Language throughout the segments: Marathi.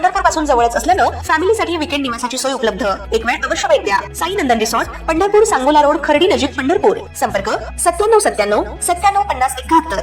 पंढरपूरपासून जवळच असल्यानं फॅमिलीसाठी विकेंड निवासाची सोय उपलब्ध. एक वेळ अवश्य भेट द्या. साई नंदन रिसॉर्ट पंढरपूर सांगोला रोड खर्डी नजीक पंढरपूर. संपर्क सत्त्याण्णव सत्त्याण्णव सत्त्याण्णव पन्नास एकाहत्तर.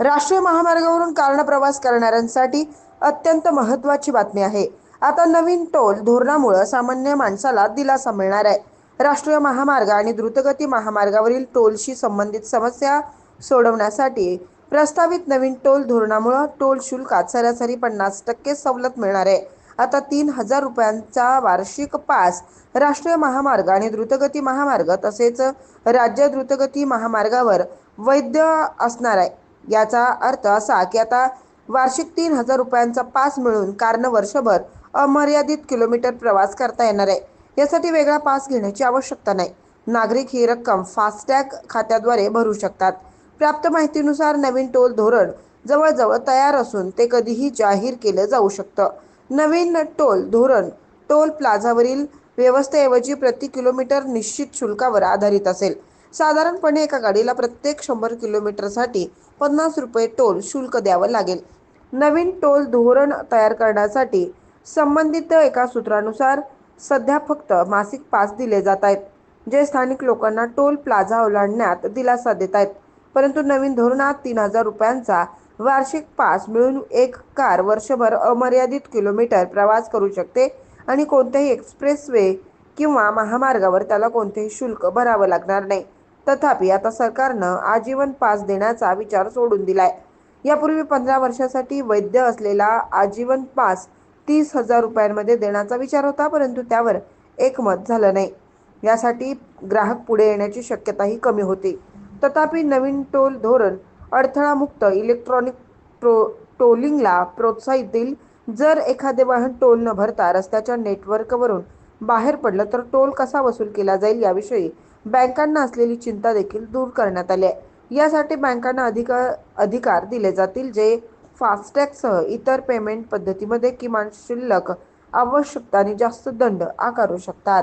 राष्ट्रीय महामार्गावरून कारण प्रवास करणाऱ्यांसाठी अत्यंत महत्वाची बातमी आहे. आता नवीन टोल धोरणामुळे सामान्य माणसाला दिलासा मिळणार आहे. राष्ट्रीय महामार्ग आणि द्रुतगती महामार्गावरील टोलशी संबंधित समस्या सोडवण्यासाठी प्रस्तावित नवीन टोल धोरणामुळे टोल शुल्कात सरासरी पन्नास टक्के सवलत मिळणार आहे. आता तीन हजार रुपयांचा वार्षिक पास राष्ट्रीय महामार्ग आणि द्रुतगती महामार्ग तसेच राज्य द्रुतगती महामार्गावर वैध असणार आहे. याचा अर्थ असा की आता वार्षिक तीन हजार रुपयांचा पास मिळून कारनं वर्षभर अमर्यादित किलोमीटर प्रवास करता येणार आहे. यासाठी वेगळा पास घेण्याची आवश्यकता नाही. नागरिक ही रक्कम फास्टॅग खात्याद्वारे भरू शकतात. प्राप्त माहितीनुसार नवीन टोल धोरण जवळजवळ तयार असून ते कधीही जाहीर केलं जाऊ शकतं. नवीन टोल धोरण टोल प्लाझावरील व्यवस्थेऐवजी प्रति किलोमीटर निश्चित शुल्कावर आधारित असेल. साधारणपणे एका गाडीला प्रत्येक शंभर किलोमीटरसाठी पन्नास रुपये टोल शुल्क द्यावं लागेल. नवीन टोल धोरण तयार करण्यासाठी संबंधित एका सूत्रानुसार सध्या फक्त मासिक पास दिले जात आहेत जे स्थानिक लोकांना टोल प्लाझा ओलांडण्यात दिलासा देत आहेत. परंतु नवीन धोरणात तीन हजार रुपयांचा वार्षिक पास मिळून एक कार वर्षभर अमर्यादित किलोमीटर प्रवास करू शकते आणि कोणत्याही एक्सप्रेस वे किंवा महामार्गावर त्याला कोणतेही शुल्क भरावं लागणार नाही. तथापि आता सरकारनं आजीवन पास देण्याचा विचार सोडून दिलाय. यापूर्वी पंधरा वर्षासाठी वैध असलेला आजीवन पास तीस हजार रुपयांमध्ये देण्याचा विचार होता परंतु त्यावर एकमत झालं नाही. यासाठी ग्राहक पुढे येण्याची शक्यताही कमी होती. तथापि नवीन टोल धोरण अडथळामुक्त इलेक्ट्रॉनिक टो टोलिंगला प्रोत्साहित देईल. जर एखादे वाहन टोल न भरता रस्त्याच्या नेटवर्कवरून बाहेर पडलं तर टोल कसा वसूल केला जाईल याविषयी बँकांना असलेली चिंता देखील दूर करण्यात आली आहे. यासाठी बँकांना अधिक अधिकार दिले जातील जे फास्टॅगसह इतर पेमेंट पद्धतीमध्ये किमान शिल्लक आवश्यकता आणि जास्त दंड आकारू शकतात.